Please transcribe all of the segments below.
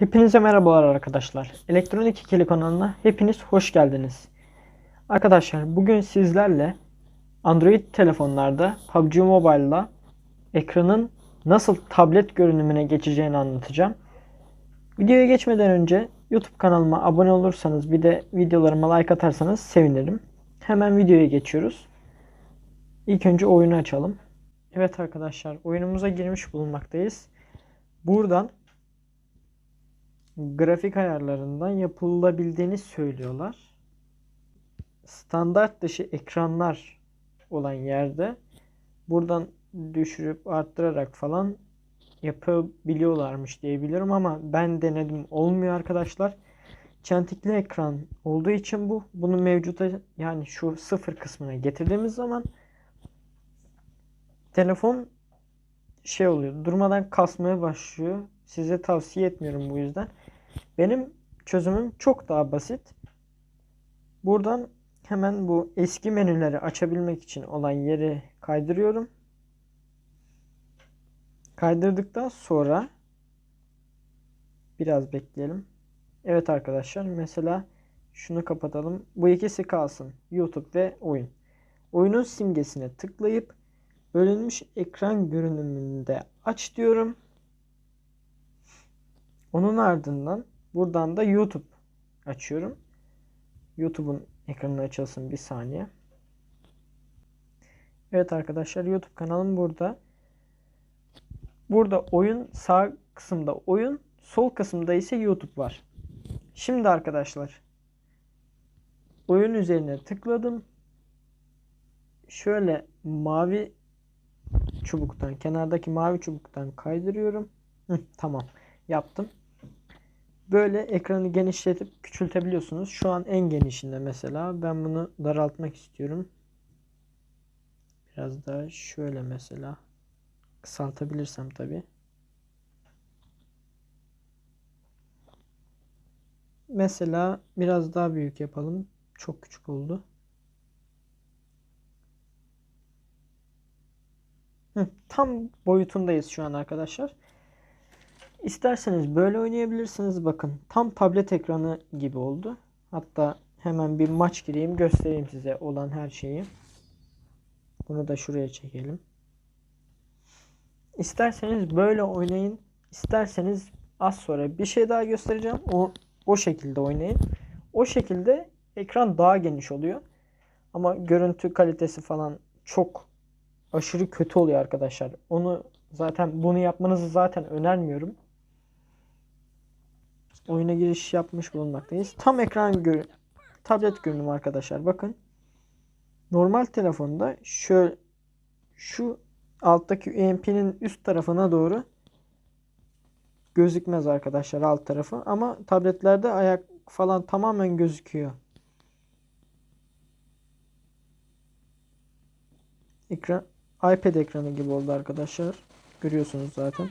Hepinize merhabalar arkadaşlar. Elektronik İkili kanalına hepiniz hoş geldiniz. Arkadaşlar bugün sizlerle Android telefonlarda PUBG Mobile'la ekranın nasıl tablet görünümüne geçeceğini anlatacağım. Videoya geçmeden önce YouTube kanalıma abone olursanız bir de videolarıma like atarsanız sevinirim. Hemen videoya geçiyoruz. İlk önce oyunu açalım. Evet arkadaşlar oyunumuza girmiş bulunmaktayız. Buradan grafik ayarlarından yapılabildiğini söylüyorlar. Standart dışı ekranlar olan yerde buradan düşürüp arttırarak falan yapabiliyorlarmış diye biliyorum ama ben denedim olmuyor arkadaşlar. Çentikli ekran olduğu için bu bunu mevcuta yani şu sıfır kısmına getirdiğimiz zaman telefon şey oluyor durmadan kasmaya başlıyor. Size tavsiye etmiyorum bu yüzden. Benim çözümüm çok daha basit. Buradan hemen bu eski menüleri açabilmek için olan yeri kaydırıyorum. Kaydırdıktan sonra biraz bekleyelim. Evet arkadaşlar mesela şunu kapatalım. Bu ikisi kalsın. YouTube ve oyun. Oyunun simgesine tıklayıp bölünmüş ekran görünümünde aç diyorum. Onun ardından buradan da YouTube açıyorum. YouTube'un ekranı açılsın bir saniye. Evet arkadaşlar YouTube kanalım burada. Burada oyun sağ kısımda oyun, sol kısımda ise YouTube var. Şimdi arkadaşlar oyun üzerine tıkladım. Şöyle mavi çubuktan, kenardaki mavi çubuktan kaydırıyorum. Hı, tamam. Yaptım. Böyle ekranı genişletip küçültebiliyorsunuz. Şu an en genişinde mesela. Ben bunu daraltmak istiyorum. Biraz daha şöyle mesela. Kısaltabilirsem tabi. Mesela biraz daha büyük yapalım. Çok küçük oldu. Tam boyutundayız şu an arkadaşlar. İsterseniz böyle oynayabilirsiniz. Bakın tam tablet ekranı gibi oldu. Hatta hemen bir maç gireyim göstereyim size olan her şeyi. Bunu da şuraya çekelim. İsterseniz böyle oynayın. İsterseniz az sonra bir şey daha göstereceğim. O o şekilde oynayın. O şekilde ekran daha geniş oluyor. Ama görüntü kalitesi falan çok aşırı kötü oluyor arkadaşlar. Onu zaten bunu yapmanızı zaten önermiyorum. Oyuna giriş yapmış bulunmaktayız. Tam ekran gör tablet görünümü arkadaşlar. Bakın. Normal telefonda şöyle şu alttaki UMP'nin üst tarafına doğru gözükmez arkadaşlar alt tarafı ama tabletlerde ayak falan tamamen gözüküyor. Ekran iPad ekranı gibi oldu arkadaşlar. Görüyorsunuz zaten.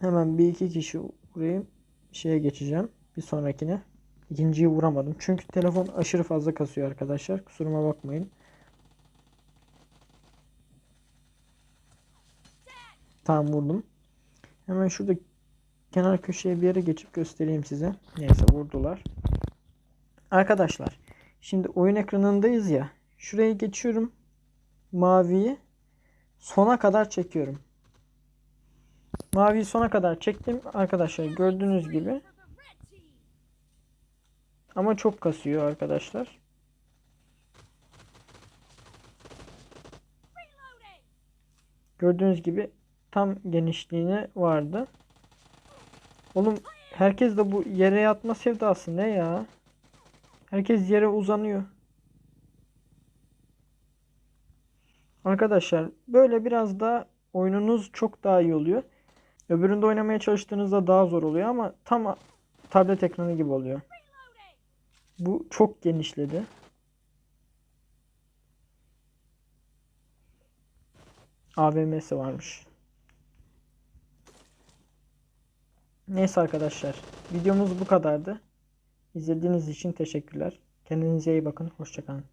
Hemen bir iki kişi vurayım. Şeye geçeceğim. Bir sonrakine. İkinciyi vuramadım. Çünkü telefon aşırı fazla kasıyor arkadaşlar. Kusuruma bakmayın. Tamam vurdum. Hemen şurada kenar köşeye bir yere geçip göstereyim size. Neyse vurdular. Arkadaşlar şimdi oyun ekranındayız ya. Şuraya geçiyorum. Maviyi sona kadar çekiyorum. Maviyi sona kadar çektim. Arkadaşlar gördüğünüz gibi. Ama çok kasıyor arkadaşlar. Gördüğünüz gibi tam genişliğine vardı. Oğlum herkes de bu yere yatma sevdası ne ya? Herkes yere uzanıyor. Arkadaşlar böyle biraz daha oyununuz çok daha iyi oluyor. Öbüründe oynamaya çalıştığınızda daha zor oluyor ama tam tablet ekranı gibi oluyor. Bu çok genişledi. AVM'si varmış. Neyse arkadaşlar. Videomuz bu kadardı. İzlediğiniz için teşekkürler. Kendinize iyi bakın. Hoşçakalın.